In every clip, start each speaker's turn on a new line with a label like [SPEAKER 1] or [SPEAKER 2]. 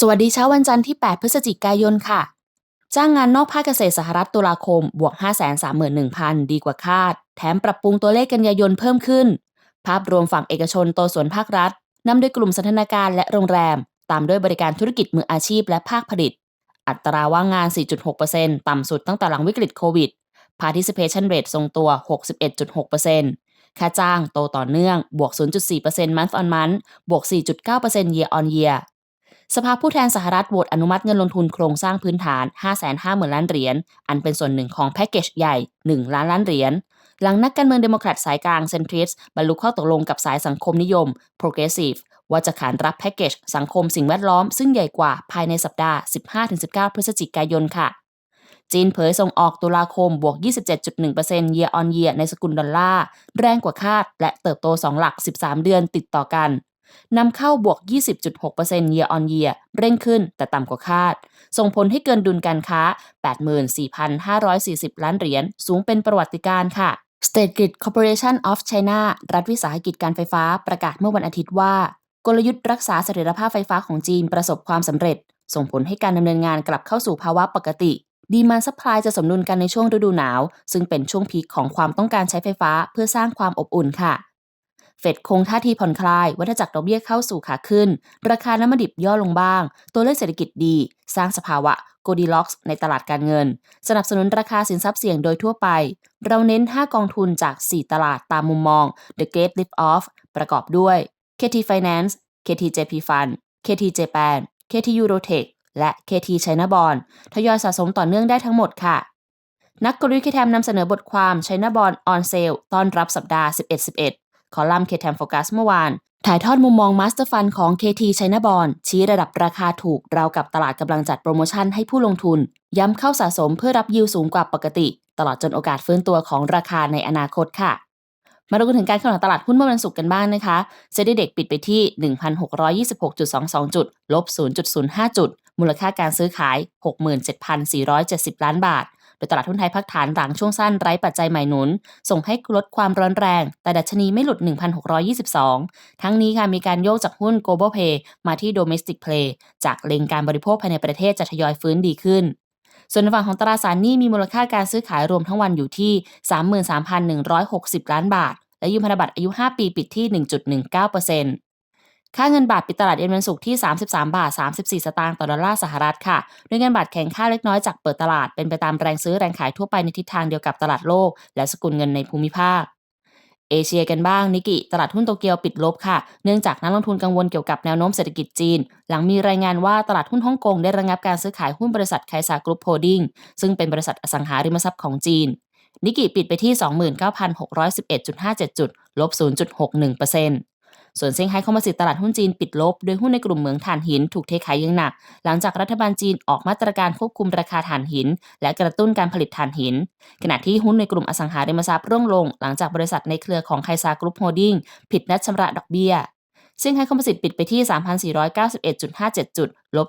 [SPEAKER 1] สวัสดีเช้าวันจันทร์ที่ 8 พฤศจิกายนค่ะ จ้างงานนอกภาคเกษตรสหรัฐตุลาคม บวก 531,000 ดีกว่าคาด แถมปรับปรุงตัวเลขกันยายนเพิ่มขึ้น ภาพรวมฝั่งเอกชนโตส่วนภาครัฐนำโดยกลุ่มสันทนาการและโรงแรม ตามด้วยบริการธุรกิจมืออาชีพและภาคผลิต อัตราว่างงาน 4.6%ต่ำสุดตั้งแต่หลังวิกฤตโควิด participation rate ทรงตัว 61.6%ค่าจ้างโตต่อเนื่อง บวก 0.4% month on month บวก 4.9% year on year สภาผู้แทนสหรัฐโหวตอนุมัติเงินลงทุนโครงสร้างพื้นฐาน 550,000 ล้านเหรียญ อันเป็นส่วนหนึ่งของแพ็กเกจใหญ่ 1 ล้านล้านเหรียญ หลังนักการเมืองเดโมแครตสายกลางเซนทริสบรรลุข้อตกลงกับสายสังคมนิยม Progressive ว่าจะขานรับแพ็กเกจสังคมสิ่งแวดล้อมซึ่งใหญ่กว่าภายในสัปดาห์ 15-19 พฤศจิกายนค่ะ จีนเผยส่งออกตุลาคมบวก 27.1% year on year ในสกุลดอลลาร์ แรงกว่าคาด และเติบโต 2 หลัก 13 เดือนติดต่อกัน นำเข้าบวก 20.6% year on year เร่งขึ้นแต่ต่ำกว่าคาด ส่งผลให้เกินดุลการค้า 84,540 ล้านเหรียญ สูงเป็นประวัติการค่ะ State Grid Corporation of China รัฐวิสาหกิจการไฟฟ้าประกาศเมื่อวันอาทิตย์ว่า กลยุทธ์รักษาเสถียรภาพไฟฟ้าของจีนประสบความสำเร็จ ส่งผลให้การดำเนินงานกลับเข้าสู่ภาวะปกติดีมันซัพพลายจะสมดุลกันในช่วงฤดูหนาว ซึ่งเป็นช่วงพีคของความต้องการใช้ไฟฟ้าเพื่อสร้างความอบอุ่นค่ะ เฟดคงท่าทีผ่อนคลายวัฏจักรดอกเบี้ยเข้าสู่ขาขึ้น ราคาน้ำมันดิบย่อลงบ้าง ตัวเลขเศรษฐกิจดี สร้างสภาวะโกดีล็อกในตลาดการเงิน สนับสนุนราคาสินทรัพย์เสี่ยงโดยทั่วไป เราเน้น 5 กองทุนจาก 4 ตลาดตามมุมมอง The Great Lift Off ประกอบด้วย KT Finance KT JP Fund KT Japan KT Eurotech และ KT China Bond ทยอยสะสมต่อเนื่องได้ทั้งหมดค่ะ นักกลยุทธ์เคแทมนำเสนอบทความ China Bond on Sale ต้อนรับสัปดาห์ 11-11 คอลัมน์เคทแทมโฟกัสเมื่อวาน ถ่ายทอดมุมมองมาสเตอร์ฟันของ KT China Bond ชี้ระดับราคาถูกราวกับตลาดกำลังจัดโปรโมชั่นให้ผู้ลงทุน ย้ำเข้าสะสมเพื่อรับยิวสูงกว่าปกติ ตลอดจนโอกาสฟื้นตัวของราคาในอนาคตค่ะมาดูกันถึงการขนตลาดหุ้นเมื่อวันศุกร์กันบ้างนะคะเซ็นดีเด็กปิดไปที่ 1,626.22 จุด ลบ 0.05 จุด มูลค่าการซื้อขาย 67,470 ล้านบาท โดยตลาดหุ้นไทยพักฐานหลังช่วงสั้นไร้ปัจจัยใหม่หนุน ส่งให้ลดความร้อนแรง แต่ดัชนีไม่หลุด 1,622 ทั้งนี้ค่ะมีการโยกจากหุ้น Global Pay มาที่ Domestic Play จากเล็งการบริโภคภายในประเทศจะทยอยฟื้นดีขึ้นส่วนในฝั่งของตราสารหนี้มีมูลค่าการซื้อขายรวมทั้งวันอยู่ที่ 33,160 ล้านบาท และยืมพันธบัตรอายุ 5 ปีปิดที่ 1.19% ค่าเงินบาทปิดตลาดเย็นวันศุกร์ที่ 33 บาท 34 สตางค์ต่อดอลลาร์สหรัฐค่ะด้วยเงินบาทแข็งค่าเล็กน้อยจากเปิดตลาดเป็นไปตามแรงซื้อแรงขายทั่วไปในทิศทางเดียวกับตลาดโลก และสกุลเงินในภูมิภาคเอเชียกันบ้างนิกิตลาดหุ้นโตเกียวปิดลบค่ะเนื่องจากนักลงทุนกังวลเกี่ยวกับแนวโน้มเศรษฐกิจจีน หลังมีรายงานว่าตลาดหุ้นฮ่องกงได้ระงับการซื้อขายหุ้นบริษัทไคซากรุ๊ปโฮดดิ้งซึ่งเป็นบริษัทอสังหาริมทรัพย์ของจีน นิกิปิดไปที่ 29,611.57 จุด ลบ 0.61% ส่วนเซี่ยงไฮ้คอมโพสิตตลาดหุ้นจีนปิดลบโดยหุ้นในกลุ่มเหมืองถ่านหินถูกเทขายอยังหนัก หลังจากรัฐบาลจีนออกมาตรการควบคุมราคาถ่านหิน และกระตุ้นการผลิตถ่านหิน ขณะที่หุ้นในกลุ่มอสังหาริมทรัพย์ร่วงลง หลังจากบริษัทในเครือของไคซากรุ๊ปโฮดดิ้งผิดนัดชำระดอกเบี้ยซี่งไฮ้คอมโพสิตปิดไปที่ 3,491.57 จุด ลบ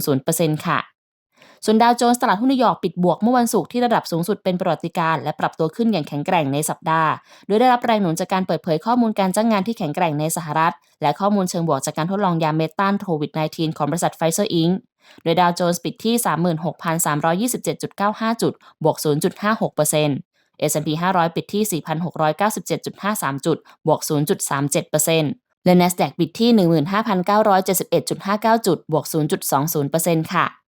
[SPEAKER 1] 1.00%ค่ะ ส่วนดาวโจนส์ตลาดหุ้นนิวยอร์กปิดบวกเมื่อวันศุกร์ที่ระดับสูงสุดเป็นประวัติการและปรับตัวขึ้นอย่างแข็งแกร่งในสัปดาห์ โดยได้รับแรงหนุนจากการเปิดเผยข้อมูลการจ้างงานที่แข็งแกร่งในสหรัฐ และข้อมูลเชิงบวกจากการทดลองยาเมตานโควิด -19 ของบริษัทไฟเซอร์อิงโดยดาวโจนส์ปิดที่ 36,327.95 จุด บวก 0.56% S&P 500 ปิดที่ 4,697.53 จุด บวก 0.37%และ NASDAQ ปิดที่ 15,971.59 จุด บวก 0.20%ค่ะ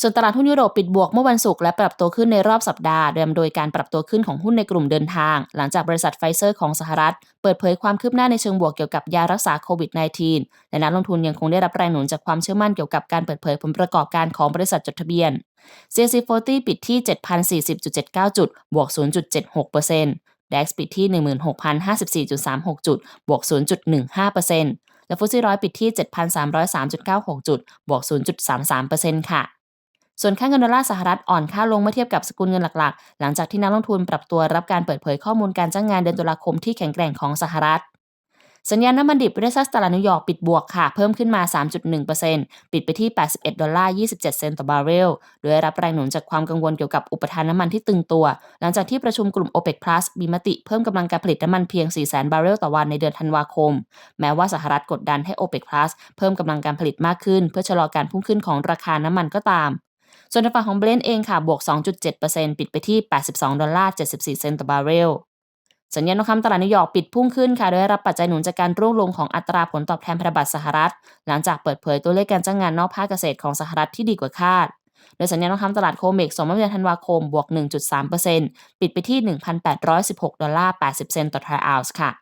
[SPEAKER 1] ส่วนตลาดหุ้นยุโรปปิดบวกเมื่อวันศุกร์และปรับตัวขึ้นในรอบสัปดาห์เดิมโดยการปรับตัวขึ้นของหุ้นในกลุ่มเดินทาง หลังจากบริษัทไฟเซอร์ของสหรัฐ เปิดเผยความคืบหน้าในเชิงบวกเกี่ยวกับยารักษาโควิด -19 และนักลงทุนยังคงได้รับแรงหนุนจากความเชื่อมั่นเกี่ยวกับการเปิดเผยผลประกอบการของบริษัทจดทะเบียน CAC 40 ปิดที่ 7,040.79 จุด บวก 0.76% DAX ปิดที่ 16,054.36 จุด บวก 0.15%และฟุตซี่ร้อยปิดที่ 7,303.96 จุด บวก 0.33%ค่ะ ส่วนค่าเงินดอลลาร์สหรัฐอ่อนค่าลงเมื่อเทียบกับสกุลเงินหลักๆ หลังจากที่นักลงทุนปรับตัวรับการเปิดเผยข้อมูลการจ้างงานเดือนตุลาคมที่แข็งแกร่งของสหรัฐ สัญญาณน้ำมันดิบเวซัสตลาดนิวยอร์กปิดบวกค่ะ เพิ่มขึ้นมา 3.1%ปิดไปที่ 81 ดอลลาร์ 27 เซนต์ต่อบาร์เรล โดยรับแรงหนุนจากความกังวลเกี่ยวกับอุปทานน้ำมันที่ตึงตัว หลังจากที่ประชุมกลุ่ม OPEC Plus มีมติเพิ่มกำลังการผลิตน้ำมันเพียง 400,000บาร์เรลต่อวันในเดือนธันวาคม แม้ว่าสหรัฐกดดันให้ OPEC Plus เพิ่มกำลังการผลิตมากขึ้น เพื่อชะลอการพุ่งขึ้นของราคาน้ำมันก็ตาม ส่วนในฝั่งของเบรนท์เองค่ะบวก 2.7%ปิดไปที่ 82 ดอลลาร์ 74 เซนต์ต่อบาร์เรลสัญญาณทองคำตลาดนิวยอร์กปิดพุ่งขึ้นค่ะ โดยรับปัจจัยหนุนจากการร่วงลงของอัตราผลตอบแทนพันธบัตรสหรัฐ หลังจากเปิดเผยตัวเลขการจ้างงานนอกภาคเกษตรของสหรัฐที่ดีกว่าคาด โดยสัญญาณทองคำตลาดโคเมกส่งมาเดือนธันวาคมบวก 1.3%ปิดไปที่ 1,816 ดอลลาร์ 80 เซนต์ต่อทรัลล์ค่ะ